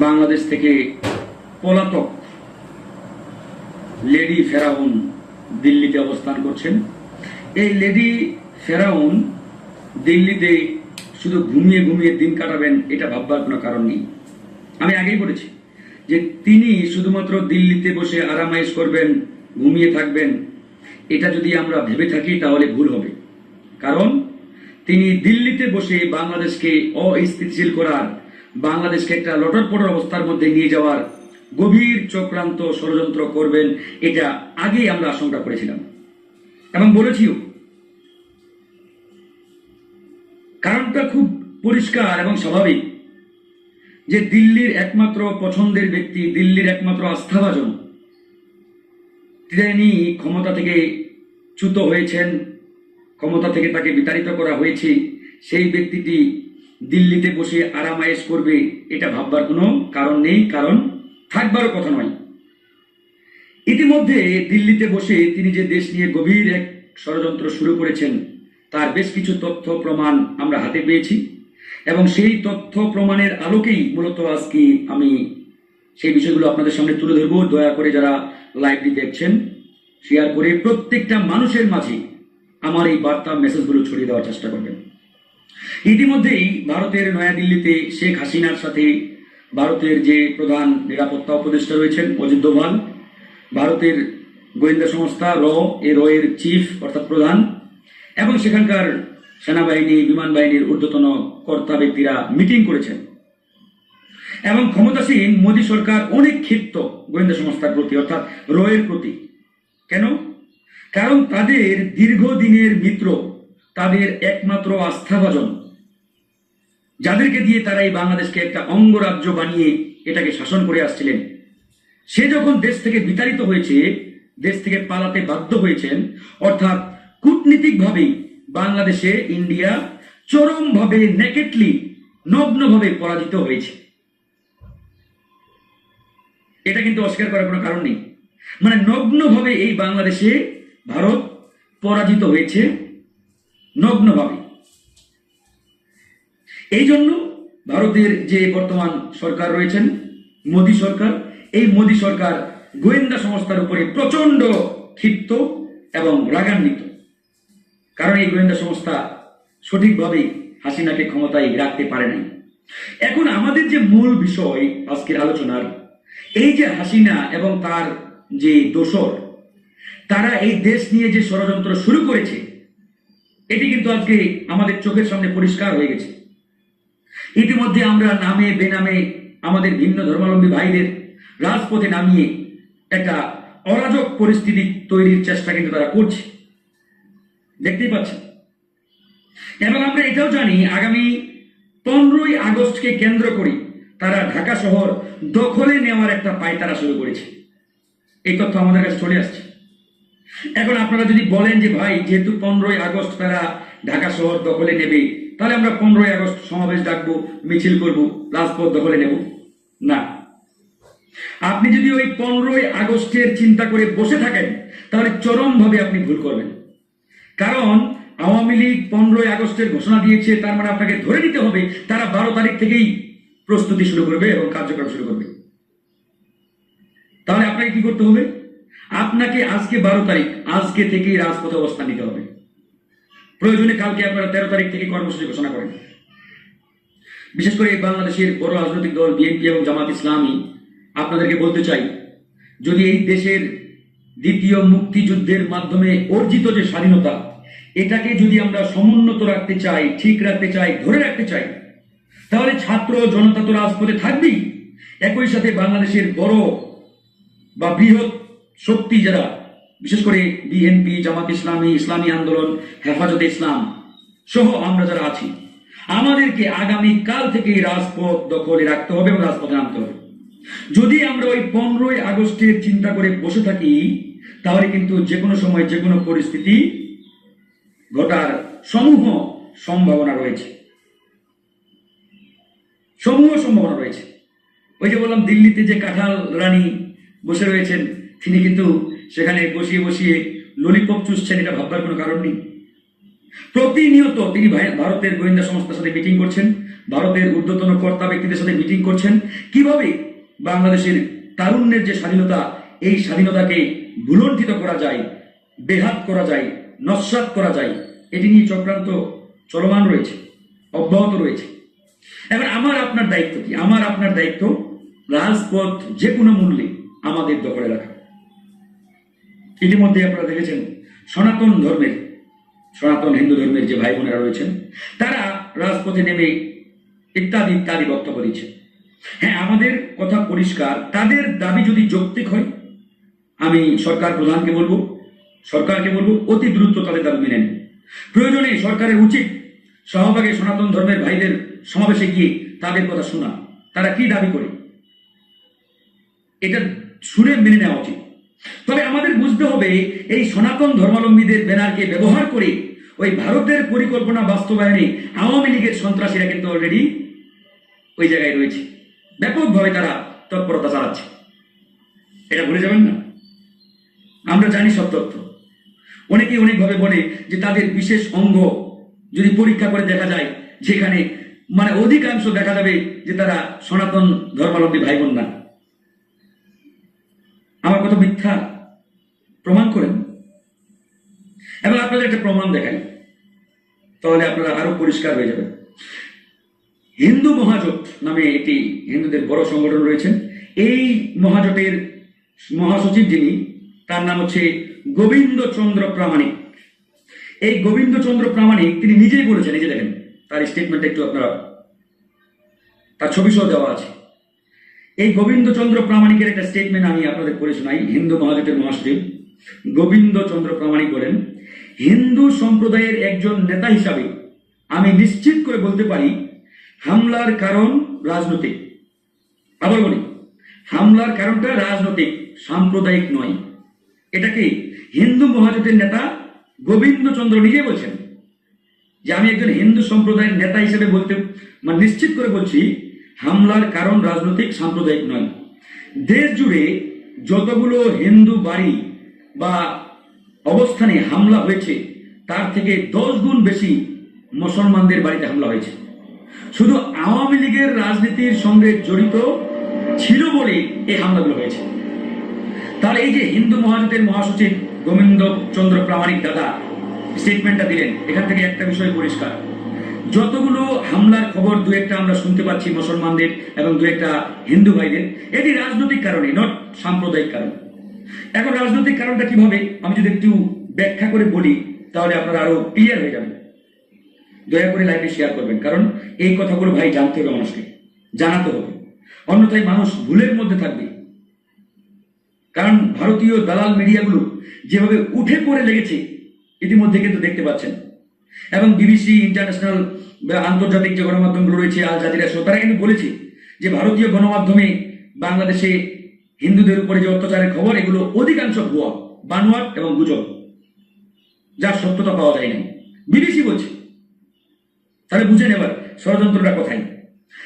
বাংলাদেশ থেকে পলাতক লেডি ফেরাউন দিল্লিতে অবস্থান করছেন। এই লেডি ফেরাউন দিল্লিতে শুধু ঘুমিয়ে ঘুমিয়ে দিন কাটাবেন, এটা ভাববার কোনো কারণ নেই। আমি আগেই বলেছি যে তিনি শুধুমাত্র দিল্লিতে বসে আরামাইশ করবেন, ঘুমিয়ে থাকবেন, এটা যদি আমরা ভেবে থাকি তাহলে ভুল হবে। কারণ তিনি দিল্লিতে বসে বাংলাদেশকে অস্থিতিশীল করার বাংলাদেশকে একটা লটরপটর অবস্থার মধ্যে নিয়ে যাওয়ার গভীর চক্রান্ত ষড়যন্ত্র করবেন, এটা আগেই আমরা আশঙ্কা করেছিলাম। এবং বলেছিও, কারণটা খুব পরিষ্কার এবং স্বাভাবিক যে দিল্লির একমাত্র পছন্দের ব্যক্তি, দিল্লির একমাত্র আস্থাভাজন, তিনি ক্ষমতা থেকে চ্যুত হয়েছেন, ক্ষমতা থেকে তাকে বিতাড়িত করা হয়েছে, সেই ব্যক্তিটি দিল্লিতে বসে আরামায়েশ করবে, এটা ভাববার কোনো কারণ নেই, কারণ থাকবারও কথা নয়। ইতিমধ্যে দিল্লিতে বসে তিনি যে দেশ নিয়ে গভীর এক ষড়যন্ত্র শুরু করেছেন, তার বেশ কিছু তথ্য প্রমাণ আমরা হাতে পেয়েছি এবং সেই তথ্য প্রমাণের আলোকেই মূলত আজকে আমি সেই বিষয়গুলো আপনাদের সামনে তুলে ধরবো। দয়া করে যারা লাইভটি দেখছেন শেয়ার করে প্রত্যেকটা মানুষের মাঝে আমার এই বার্তা মেসেজগুলো ছড়িয়ে দেওয়ার চেষ্টা করবেন। ইতিমধ্যেই ভারতের নয়াদিল্লিতে শেখ হাসিনার সাথে ভারতের যে প্রধান নিরাপত্তা উপদেষ্টা রয়েছেন অজিত দোভাল, ভারতের গোয়েন্দা সংস্থা র, এ র এর চিফ অর্থাৎ প্রধান, এবং সেখানকার সেনাবাহিনী, বিমান বাহিনীর ঊর্ধ্বতন কর্তা ব্যক্তিরা মিটিং করেছেন। এবং ক্ষমতাসীন মোদী সরকার অনেক ক্ষিপ্ত গোয়েন্দা সংস্থার প্রতি, অর্থাৎ র এর প্রতি। কেন? কারণ তাদের দীর্ঘদিনের মিত্র তাদের একমাত্র আস্থাভাজন। যাদেরকে দিয়ে তারা এই বাংলাদেশকে একটা অঙ্গরাজ্য বানিয়ে এটাকে শাসন করে আসছিলেন। সে যখন দেশ থেকে বিতাড়িত হয়েছে, দেশ থেকে পালাতে বাধ্য হয়েছেন, অর্থাৎ কূটনীতিকভাবেই বাংলাদেশে ইন্ডিয়া চরমভাবে নেকেটলি নগ্নভাবে পরাজিত হয়েছে। এটা কিন্তু অস্বীকার করার কোনো কারণ নেই। মানে নগ্নভাবে এই বাংলাদেশে ভারত পরাজিত হয়েছে। নগ্নভাবে। এই জন্য ভারতের যে বর্তমান সরকার রয়েছেন, মোদী সরকার, এই মোদী সরকার গোয়েন্দা সংস্থার উপরে প্রচণ্ড ক্ষিপ্ত এবং রাগান্বিত। কারণ এই গোয়েন্দা সংস্থা সঠিকভাবে হাসিনাকে ক্ষমতায় রাখতে পারে নাই। এখন আমাদের যে মূল বিষয় আজকের আলোচনার, এই যে হাসিনা এবং তার যে দোসর, তারা এই দেশ নিয়ে যে ষড়যন্ত্র শুরু করেছে এটি কিন্তু আজকে আমাদের চোখের সামনে পরিষ্কার হয়ে গেছে। ইতিমধ্যে আমরা নামে, বেনামে আমাদের ভিন্ন ধর্মাবলম্বী ভাইদের রাজপথে নামিয়ে একটা অরাজক পরিস্থিতি তৈরির চেষ্টা কিন্তু তারা করছে। দেখতেই পাচ্ছেন। এবং আমরা এটাও জানি, আগামী পনেরোই আগস্টকে কেন্দ্র করে তারা ঢাকা শহর দখলে নেওয়ার একটা পায়তারা শুরু করেছে। এই তথ্য আমাদের কাছে চলে আসছে। এখন আপনারা যদি বলেন যে ভাই, যেহেতু পনেরোই আগস্ট তারা ঢাকা শহর দখলে নেবে, তাহলে আমরা পনেরোই আগস্ট সমাবেশ ডাকবো, মিছিল করব, রাজপথ দখলে নেব? না। আপনি যদি ওই পনেরোই আগস্টের চিন্তা করে বসে থাকেন, তাহলে চরমভাবে আপনি ভুল করবেন। কারণ আওয়ামী লীগ পনেরোই আগস্টের ঘোষণা দিয়েছে, তার মানে আপনাকে ধরে নিতে হবে, তারা বারো তারিখ থেকেই প্রস্তুতি শুরু করবে এবং কার্যক্রম শুরু করবে। তাহলে আপনাকে কি করতে হবে? আপনাকে আজকে বারো তারিখ, আজকে থেকেই রাজপথে অবস্থান নিতে হবে। প্রয়োজনে কালকে আপনারা তেরো তারিখ থেকে কর্মসূচি ঘোষণা করেন। বিশেষ করে বাংলাদেশের বড় রাজনৈতিক দল বিএনপি এবং জামাত ইসলামী, আপনাদেরকে বলতে চাই, যদি এই দেশের দ্বিতীয় মুক্তিযুদ্ধের মাধ্যমে অর্জিত যে স্বাধীনতা, এটাকে যদি আমরা সমুন্নত রাখতে চাই, ঠিক রাখতে চাই, ধরে রাখতে চাই, তাহলে ছাত্র জনতা তো রাজপথে থাকবেই। একই সাথে বাংলাদেশের বড় বা বৃহৎ শক্তি যারা, বিশেষ করে বিএনপি, জামাত ইসলামী ইসলামী আন্দোলন, হেফাজতে ইসলাম সহ আমরা যারা আছি, আমাদেরকে আগামী কাল থেকে রাজপথ দখলে রাখতে হবে এবং রাজপথে আনতে হবে। যদি আমরা ওই পনেরোই আগস্টের চিন্তা করে বসে থাকি, তাহলে কিন্তু যে কোনো সময় যে কোনো পরিস্থিতি ঘটার সমূহ সম্ভাবনা রয়েছে। সমূহ সম্ভাবনা রয়েছে। ওই যে বললাম, দিল্লিতে যে কাঁঠাল রানী বসে রয়েছেন তিনি কিন্তু সেখানে বসিয়ে বসিয়ে ললিপপ চুষছেন, এটা ভাববার কোনো কারণ নেই। প্রতিনিয়ত তিনি ভারতের গোয়েন্দা সংস্থার সাথে মিটিং করছেন, ভারতের ঊর্ধ্বতন কর্তা ব্যক্তিদের সাথে মিটিং করছেন। কীভাবে বাংলাদেশের তারুণ্যের যে স্বাধীনতা, এই স্বাধীনতাকে ভুলণ্ঠিত করা যায়, বেহাত করা যায়, নস্বাত করা যায়, এটি নিয়ে চক্রান্ত চলমান রয়েছে, অব্যাহত রয়েছে। এবার আমার আপনার দায়িত্ব কি? আমার আপনার দায়িত্ব রাজপথ যে কোনো মূল্যে আমাদের দখলে রাখা। ইতিমধ্যে আপনারা দেখেছেন সনাতন ধর্মের, সনাতন হিন্দু ধর্মের যে ভাই বোনেরা রয়েছেন, তারা রাজপথে নেমে ইত্যাদি ইত্যাদি বক্তব্য দিচ্ছে হ্যাঁ আমাদের কথা পরিষ্কার, তাদের দাবি যদি যৌক্তিক হয়, আমি সরকার প্রধানকে বলব, সরকারকে বলব, অতি দ্রুত তাদের দাবি মেনে নিন। প্রয়োজনে সরকারের উচিত সহভাগে সনাতন ধর্মের ভাইদের সমাবেশে গিয়ে তাদের কথা শোনা। তারা কি দাবি করে? এটা শুনে মেনে নেওয়া উচিত। তবে আমাদের বুঝতে হবে, এই সনাতন ধর্মাবলম্বীদের ব্যানারকে ব্যবহার করে ওই ভারতের পরিকল্পনা বাস্তবায়নে আওয়ামী লীগের সন্ত্রাসীরা কিন্তু অলরেডি ওই জায়গায় রয়েছে। ব্যাপকভাবে তারা তৎপরতা চালাচ্ছে। এটা ভুলে যাবেন না। আমরা জানি সব তথ্য। অনেকেই অনেকভাবে বলে যে তাদের বিশেষ অঙ্গ যদি পরীক্ষা করে দেখা যায় যেখানে মানে অধিকাংশ দেখা যাবে যে তারা সনাতন ধর্মাবলম্বী ভাই বোন না। আমার কথা মিথ্যা প্রমাণ করেন। এবং আপনাদের একটা প্রমাণ দেখাই। তাহলে আপনারা আরও পরিষ্কার হয়ে যাবেন। হিন্দু মহাজোট নামে এটি হিন্দুদের বড় সংগঠন রয়েছেন এই মহাজোটের মহাসচিব যিনি, তার নাম হচ্ছে গোবিন্দচন্দ্র প্রামাণিক। এই গোবিন্দচন্দ্র প্রামাণিক তিনি নিজেই বলেছেন যে দেখেন, তার স্টেটমেন্ট একটু আপনারা, তার ছবি সহ দেওয়া আছে। এই গোবিন্দচন্দ্র প্রামাণিকের একটা স্টেটমেন্ট আমি আপনাদের পড়ে শোনাই, হিন্দু মহাজোটের মহাসচিব। গোবিন্দচন্দ্র প্রামাণিক বলেন, হিন্দু সম্প্রদায়ের একজন নেতা হিসাবে আমি নিশ্চিত করে বলতে পারি, হামলার কারণ রাজনৈতিক। আবার বলি, হামলার কারণটা রাজনৈতিক, সাম্প্রদায়িক নয়। এটাকে হিন্দু মহাজোটের নেতা গোবিন্দচন্দ্র নিজে বলছেন? যে আমি একজন হিন্দু সম্প্রদায়ের নেতা হিসেবে বলতে মানে নিশ্চিত করে বলছি হামলার কারণ রাজনৈতিক, সাম্প্রদায়িক নয়। দেশ জুড়ে যতগুলো হিন্দু বাড়ি বা অবস্থানে হামলা হয়েছে, তার থেকে দশ গুণ বেশি মুসলমানদের বাড়িতে হামলা হয়েছে। শুধু আওয়ামী লীগের রাজনীতির সঙ্গে জড়িত ছিল বলে এই হামলাগুলো হয়েছে। তাহলে এই যে হিন্দু মহাজোটের মহাসচিব গোবিন্দ চন্দ্র প্রামাণিক দাদা স্টেটমেন্টটা দিলেন। এখান থেকে একটা বিষয় পরিষ্কার। যতগুলো হামলার খবর দু একটা আমরা শুনতে পাচ্ছি মুসলমানদের এবং দু একটা হিন্দু ভাইদের, এটি রাজনৈতিক কারণে নট সাম্প্রদায়িক কারণ। এখন রাজনৈতিক কারণটা কীভাবে? আমি যদি একটু ব্যাখ্যা করে বলি, তাহলে আপনারা আরও ক্লিয়ার হয়ে যাবেন। দয়া করে লাইভে শেয়ার করবেন, কারণ এই কথাগুলো ভাই জানতে হবে মানুষকে, জানাতে হবে। অন্যথায় মানুষ ভুলের মধ্যে থাকবে। কারণ ভারতীয় দালাল মিডিয়াগুলো যেভাবে উঠে পড়ে লেগেছে, ইতিমধ্যে কিন্তু দেখতে পাচ্ছেন। এবং বিবিসি ইন্টারন্যাশনাল আন্তর্জাতিক যে গণমাধ্যমগুলো রয়েছে, আল জাজিরা শো তারা কিন্তু বলেছে যে ভারতীয় গণমাধ্যমে বাংলাদেশে হিন্দুদের উপরে যে অত্যাচারের খবর, এগুলো অধিকাংশ ভুয়া, বানোয়াট এবং গুজব, যার সত্যতা পাওয়া যায় না বিবিসি বলছে, তাহলে বুঝে নেবার ষড়যন্ত্রটা কোথায়?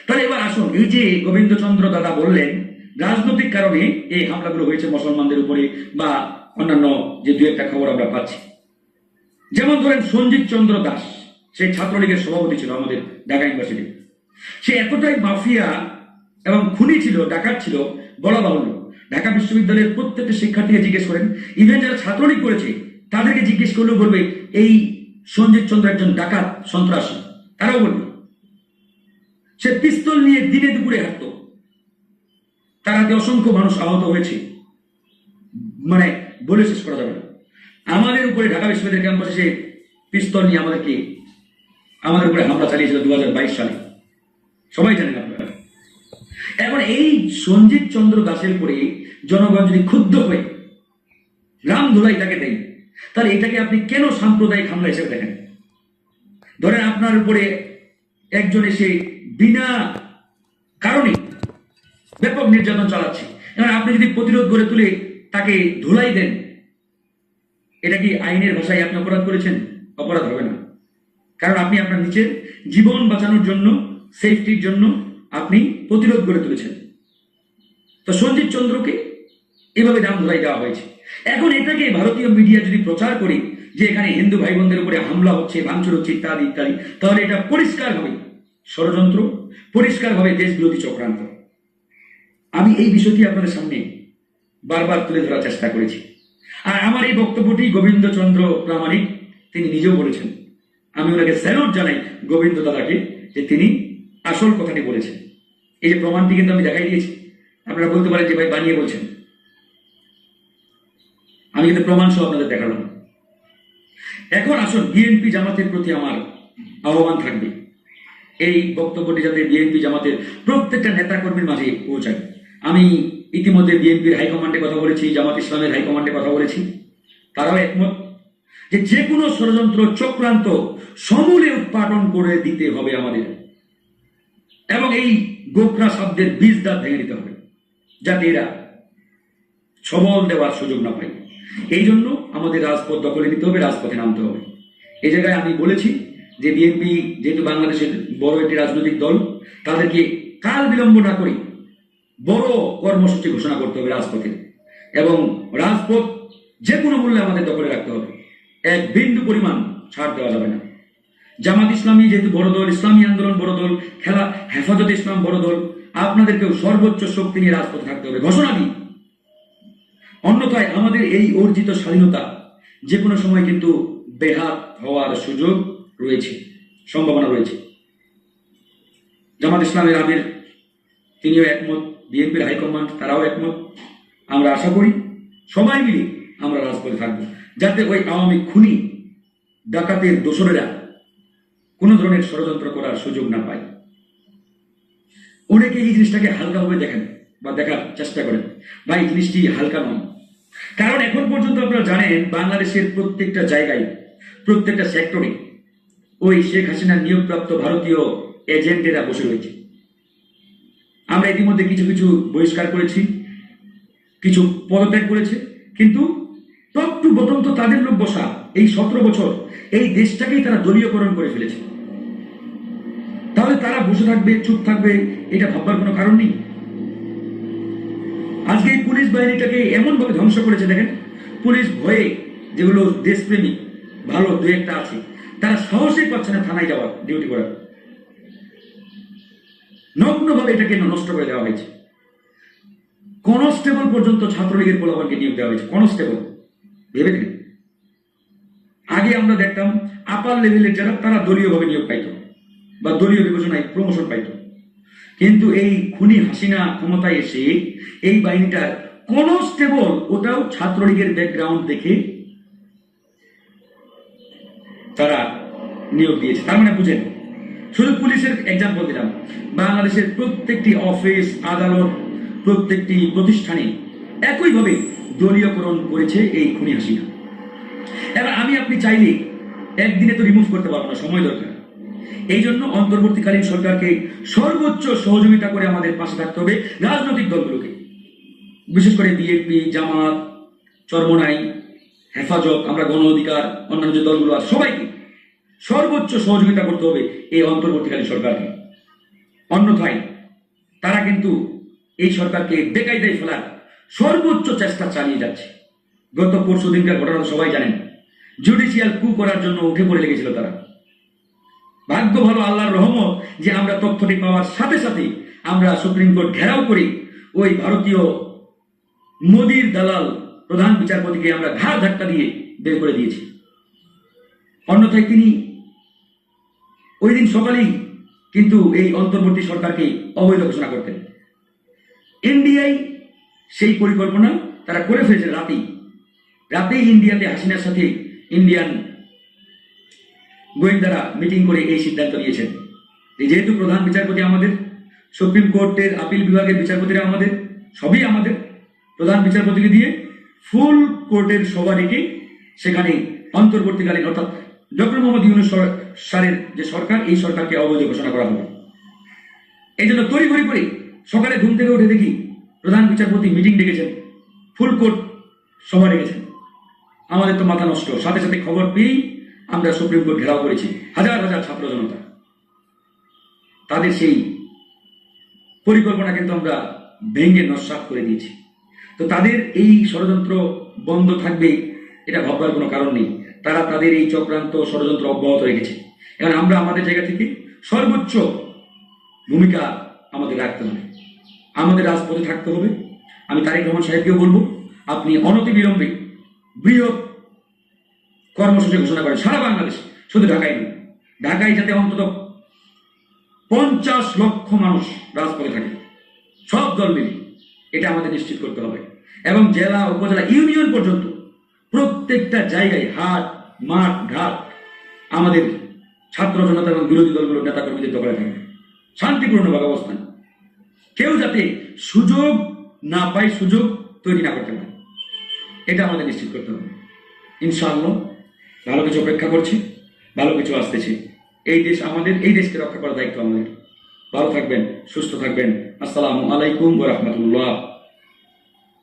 তাহলে এবার আসুন, এই যে গোবিন্দচন্দ্র দাদা বললেন, রাজনৈতিক কারণে এই হামলাগুলো হয়েছে মুসলমানদের উপরে বা অন্যান্য যে দু একটা খবর আমরা পাচ্ছি। যেমন ধরেন সঞ্জিত চন্দ্র দাস সেই ছাত্রলীগের সভাপতি ছিল আমাদের ঢাকা ইউনিভার্সিটি। সে এতটাই মাফিয়া এবং খুনি ছিল, ডাকাত ছিল, বলা বাহুল্য। ঢাকা বিশ্ববিদ্যালয়ের প্রত্যেকটা শিক্ষার্থীকে জিজ্ঞেস করেন, ইভেন যারা ছাত্রলীগ করেছে, তাদেরকে জিজ্ঞেস করলেও বলবে, এই সঞ্জিত চন্দ্র একজন ডাকাত, সন্ত্রাসী। তারাও বলবে। সে পিস্তল নিয়ে দিনে দুপুরে হাঁটত। তার হাতে অসংখ্য মানুষ আহত হয়েছে। মানে বলে শেষ করা যাবে না। আমাদের উপরে ঢাকা বিশ্ববিদ্যালয় ক্যাম্পাসে সে পিস্তল নিয়ে আমাদেরকে আমাদের উপরে হামলা চালিয়েছিল দু হাজার বাইশ সালে। সবাই জানেন আপনারা। এখন এই সঞ্জিত চন্দ্র দাসের পরে জনগণ যদি ক্ষুব্ধ হয়ে রাম ধুলাই তাকে দেয়, তাহলে এটাকে আপনি কেন সাম্প্রদায়িক হামলা হিসেবে দেখেন? ধরেন আপনার উপরে একজন এসে বিনা কারণে ব্যাপক নির্যাতন চালাচ্ছে। এবার আপনি যদি প্রতিরোধ গড়ে তুলে তাকে ধুলাই দেন এটা কি আইনের ভাষায় আপনি অপরাধ করেছেন? অপরাধ হবে না। কারণ আপনি আপনার নিচের জীবন বাঁচানোর জন্য সেফটির জন্য আপনি প্রতিরোধ গড়ে তুলেছেন। তো সঞ্জিত চন্দ্রকে এভাবে দাম ধরাই দেওয়া হয়েছে। এখন এটাকে ভারতীয় মিডিয়া যদি প্রচার করে যে এখানে হিন্দু ভাই বোনদের উপরে হামলা হচ্ছে, ভাঙচুর হচ্ছে ইত্যাদি ইত্যাদি, তাহলে এটা পরিষ্কার পরিষ্কারভাবে ষড়যন্ত্র পরিষ্কারভাবে দেশ বিরোধী চক্রান্ত। আমি এই বিষয়টি আপনাদের সামনে বারবার তুলে ধরার চেষ্টা করেছি। আর আমার এই বক্তব্যটি গোবিন্দচন্দ্র প্রামাণিক তিনি নিজেও বলেছেন। আমি ওনাকে স্যালুট জানাই গোবিন্দ দাদাকে যে তিনি আসল কথাটি বলেছেন। এই যে প্রমাণটি কিন্তু আমি দেখাই দিয়েছি। আপনারা বলতে পারেন যে ভাই বানিয়ে বলছেন। আমি কিন্তু প্রমাণ সহ আপনাদের দেখালাম। এখন আসুন বিএনপি জামাতের প্রতি আমার আহ্বান থাকবে। এই বক্তব্যটি যাতে বিএনপি জামাতের প্রত্যেকটা নেতাকর্মীর মাঝে পৌঁছায়। আমি ইতিমধ্যে বিএনপির হাইকমান্ডে কথা বলেছি, জামাত ইসলামের হাইকমান্ডে কথা বলেছি। তারাও একমত যে যে কোনো ষড়যন্ত্র চক্রান্ত সমূলে উৎপাদন করে দিতে হবে আমাদের। এবং এই গোখরা শব্দের বীজ দাঁত ভেঙে দিতে হবে, যাতে এরা সবল দেওয়ার সুযোগ না পায়। এই জন্য আমাদের রাজপথ দখলে নিতে হবে, রাজপথে নামতে হবে। এই জায়গায় আমি বলেছি যে বিএনপি, যেহেতু বাংলাদেশের বড় একটি রাজনৈতিক দল, তাদেরকে কাল বিলম্ব না করে বড় কর্মসূচি ঘোষণা করতে হবে রাজপথে। এবং রাজপথ যে কোনো মূল্যে আমাদের দখলে রাখতে হবে। এক বিন্দু পরিমাণ ছাড় দেওয়া যাবে না। জামাত ইসলামী যেহেতু বড় দল, ইসলামী আন্দোলন বড় দল, খেলা, হেফাজত ইসলাম বড় দল, আপনাদেরকেও সর্বোচ্চ শক্তি নিয়ে রাজপথে থাকতে হবে। ঘোষণা দিন অন্যথায় আমাদের এই অর্জিত স্বাধীনতা যে কোনো সময় কিন্তু বেহাত হওয়ার সুযোগ রয়েছে, সম্ভাবনা রয়েছে। জামাত ইসলামের আমির, তিনিও একমত। বিএনপির হাইকমান্ড তারাও একমত। আমরা আশা করি, সবাই মিলে আমরা রাজপথে থাকব। যাতে ওই আওয়ামী খুনি ডাকাতের দোসরেরা কোনো ধরনের ষড়যন্ত্র করার সুযোগ না পায়। অনেকে এই জিনিসটাকে হালকাভাবে দেখেন বা দেখার চেষ্টা করেন। বা এই জিনিসটি হালকা নয়। কারণ এখন পর্যন্ত আপনারা জানেন, বাংলাদেশের প্রত্যেকটা জায়গায়, প্রত্যেকটা সেক্টরে ওই শেখ হাসিনার নিয়োগপ্রাপ্ত ভারতীয় এজেন্টেরা বসে রয়েছে। আমরা ইতিমধ্যে কিছু কিছু বহিষ্কার করেছি, কিছু পদত্যাগ করেছে, কিন্তু টপ টু বটম তো তাদের লোক বসা এই সতেরো বছর এই দেশটাকেই তারা দলীয়করণ করে ফেলেছে। তাহলে তারা বসে থাকবে, চুপ থাকবে, এটা ভাববার কোনো কারণ নেই? আজকে এই পুলিশ বাহিনীটাকে এমন ভাবে ধ্বংস করেছে, দেখেন, পুলিশ ভয়ে যেগুলো দেশপ্রেমী, ভালো দু একটা আছে, তারা সাহসই পাচ্ছে না থানায় যাওয়ার ডিউটি করার। নগ্নভাবে এটাকে নষ্ট করে দেওয়া হয়েছে। কনস্টেবল পর্যন্ত ছাত্রলীগের পোলাপানকে নিয়োগ দেওয়া হয়েছে। কনস্টেবল। ভেবে দিন আগে আমরা দেখতাম আপার লেভেলের যারা, তারা দলীয়ভাবে নিয়োগ পাইত বা দলীয় বিবেচনায় প্রমোশন পাইত। কিন্তু এই খুনি হাসিনা ক্ষমতায় এসে এই বাহিনীটার কনস্টেবল ওটাও ছাত্রলীগের ব্যাকগ্রাউন্ড দেখে তারা নিয়োগ দিয়েছে। তার মানে বুঝেন শুধু পুলিশের এক্সাম্পল দিলাম বাংলাদেশের প্রত্যেকটি অফিস আদালত, প্রত্যেকটি প্রতিষ্ঠানে একইভাবে দলীয়করণ করেছে এই খুনি হাসিনা। এবার আমি আপনি চাইলে একদিনে তো রিমুভ করতে পারব না, সময় দরকার। এই জন্য অন্তর্বর্তীকালীন সরকারকে সর্বোচ্চ সহযোগিতা করে আমাদের পাশে থাকতে হবে রাজনৈতিক দলগুলোকে। বিশেষ করে বিএনপি, জামাত, চরমনাই, হেফাজত, আমরা গণ অধিকার, অন্যান্য যে দলগুলো আছে, সবাইকে সর্বোচ্চ সহযোগিতা করতে হবে এই অন্তর্বর্তীকালীন সরকারকে। অন্যথায় তারা কিন্তু এই সরকারকে বেকায়দায় ফেলার সর্বোচ্চ চেষ্টা চালিয়ে যাচ্ছে। গত পরশু দিনকার ঘটনা সবাই জানেন। জুডিশিয়াল কু করার জন্য উঠে পড়ে লেগেছিল তারা। ভাগ্য ভালো আল্লাহর রহমত যে আমরা তথ্যটি পাওয়ার সাথে সাথে আমরা সুপ্রিম কোর্ট ঘেরাও করে ওই ভারতীয় মোদির দালাল প্রধান বিচারপতিকে আমরা ঘাড় ধাক্কা দিয়ে বের করে দিয়েছি। অন্যথায় তিনি ওই দিন সকালেই কিন্তু এই অন্তর্বর্তী সরকারকে অবৈধ ঘোষণা করতেন। এনডিআই সেই পরিকল্পনা তারা করে ফেলেছে রাতেই। রাতেই ইন্ডিয়াতে হাসিনার সাথে ইন্ডিয়ান গোয়েন্দারা মিটিং করে এই সিদ্ধান্ত নিয়েছেন। যেহেতু প্রধান বিচারপতি আমাদের, সুপ্রিম কোর্টের আপিল বিভাগের বিচারপতিরা আমাদের, সবই আমাদের, প্রধান বিচারপতিকে দিয়ে ফুল কোর্টের সভা ডেকে সেখানে অন্তর্বর্তীকালীন অর্থাৎ ডক্টর মোহাম্মদ ইউনুস সারের যে সরকার, এই সরকারকে অবৈধ ঘোষণা করা হবে এই জন্য তড়িঘড়ি করে সকালে ঘুম থেকে উঠে দেখি প্রধান বিচারপতি মিটিং ডেকেছেন, ফুল কোর্ট সভা ডেকেছেন। আমাদের তো মাথা নষ্ট। সাথে সাথে খবর পেয়েই আমরা সুপ্রিম কোর্ট ঘেরাও করেছি। হাজার হাজার ছাত্র জনতা। তাদের সেই পরিকল্পনা কিন্তু আমরা ভেঙে নস্বাত করে দিয়েছি। তো তাদের এই ষড়যন্ত্র বন্ধ থাকবে, এটা ভাববার কোনো কারণ নেই। তারা তাদের এই চক্রান্ত ষড়যন্ত্র অব্যাহত রেখেছে। এখন আমরা আমাদের জায়গা থেকে সর্বোচ্চ ভূমিকা আমাদের রাখতে হবে। আমাদের রাজপথে থাকতে হবে। আমি তারেক রহমান সাহেবকেও বলব, আপনি অনতিবিলম্বে বৃহৎ কর্মসূচি ঘোষণা করেন সারা বাংলাদেশ, শুধু ঢাকায় নয়। ঢাকায় যাতে অন্তত পঞ্চাশ লক্ষ মানুষ রাজপথে থাকে। সব দল মিলে এটা আমাদের নিশ্চিত করতে হবে। এবং জেলা, উপজেলা, ইউনিয়ন পর্যন্ত প্রত্যেকটা জায়গায় হাট মাঠ, ঘাট আমাদের ছাত্র জনতা এবং বিরোধী দলগুলোর নেতা কর্মীদের দখলে থাকবে। শান্তিপূর্ণভাবে অবস্থান। কেউ যাতে সুযোগ না পায়, সুযোগ তৈরি না করতে পারে, এটা আমাদের নিশ্চিত করতে হবে। ইনশাআল্লাহ ভালো কিছু অপেক্ষা করছি, ভালো কিছু আসতেছে। এই দেশ আমাদের, এই দেশকে রক্ষা করার দায়িত্ব আমাদের। ভালো থাকবেন, সুস্থ থাকবেন। আসসালামু আলাইকুম রাহমাতুল্লাহ।